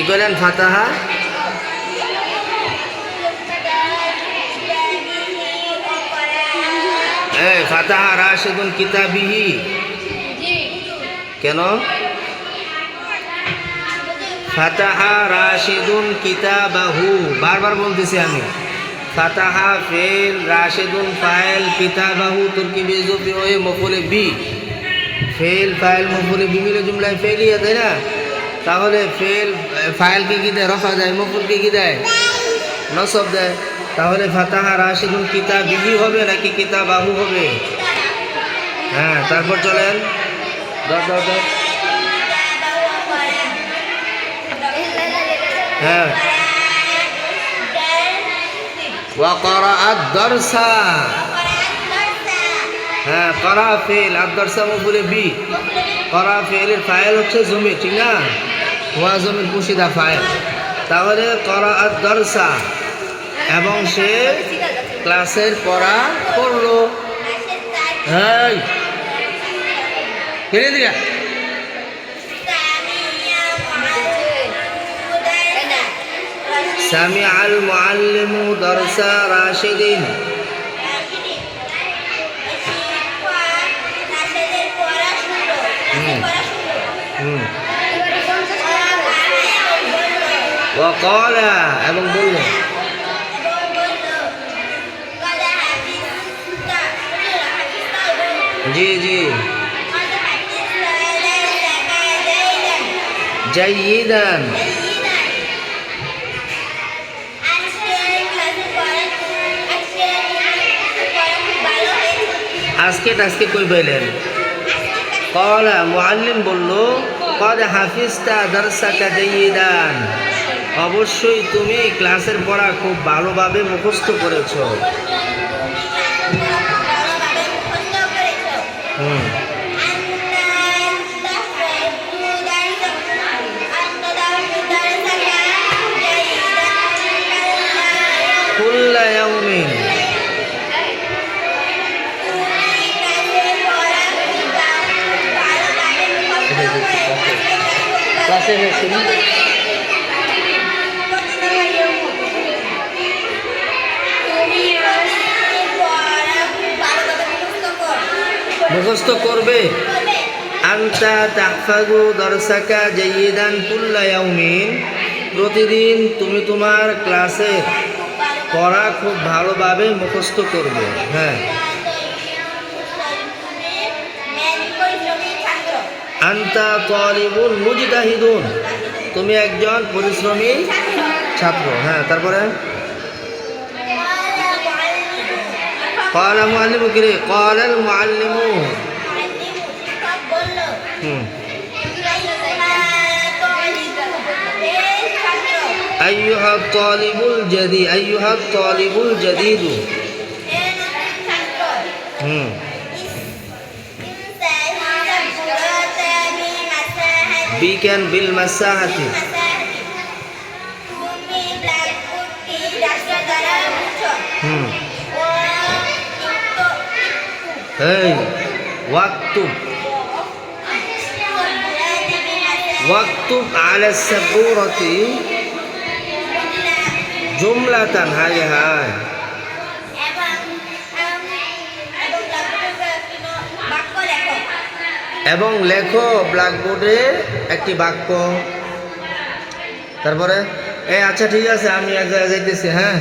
কি করলেন ফাতাহা ফাতাহা রাশেদুন কিতাবিহি। কেন? ফাতাহা রাশেদুন কিতাবাহু। বারবার বলতেছি আমি। ফাতাহা ফেল রাশেদুন ফাইল কিতাবাহু তুর্কি বেজবি ওয়ে মফুলে বি। ফেল ফাইল মফুলে বি মিলে জুমলায় ফেলিয়া তাই না? তাহলে ফেল ফাইলকে কি দেয়? রফা দেয় মফুলকে কি দেয়? নসব দেয়? তাহলে ফাতাহা, রাশেদুন কিতাবিহি হবে নাকি কিতাব কিতাবাহু হবে? হ্যাঁ তারপর চলেন। হ্যাঁ। হ্যাঁ করা ফেল। আদ-দারসা মফুলে বি। করা ফেলের ফাইল হচ্ছে জমি, ঠিক না? ওয়া জমির পুশিদা ফাইল তাহলে করা আদ-দারসা এবং সে ক্লাসের পড়া করলো এই ফিরে দিয়া سمع المعلم درس راشد ওয়াকলা, এবং বললেন জি জি। জাইদান আজকে টাজকে কই পাইলেন কলা, মুআল্লিম বলল, কদ হাফিজতা দারসাকা জাইদান অবশ্যই তুমি ক্লাসের পড়া খুব ভালোভাবে মুখস্থ করেছ। হুম। কুল্লা মুখস্থ করবে। কুল্লা প্রতিদিন তুমি তোমার ক্লাসে পড়া খুব ভালোভাবে মুখস্থ করবে। হ্যাঁ। আন্তা তলিবুল মুজতাহিদুন। তুমি একজন পরিশ্রমী ছাত্র। হ্যাঁ তারপরে? قال المعلم كده قال المعلم. أيها الطالب الجديد أيها الطالب الجديد. بكن بالمساحة. এই ওয়াক্তুব واكتب على السبورة جملة هاي هاي এবং লেখো ব্ল্যাকবোর্ডে একটি বাক্য তারপরে এই আচ্ছা ঠিক আছে আমি এক জায়গায় যাইতেছি হ্যাঁ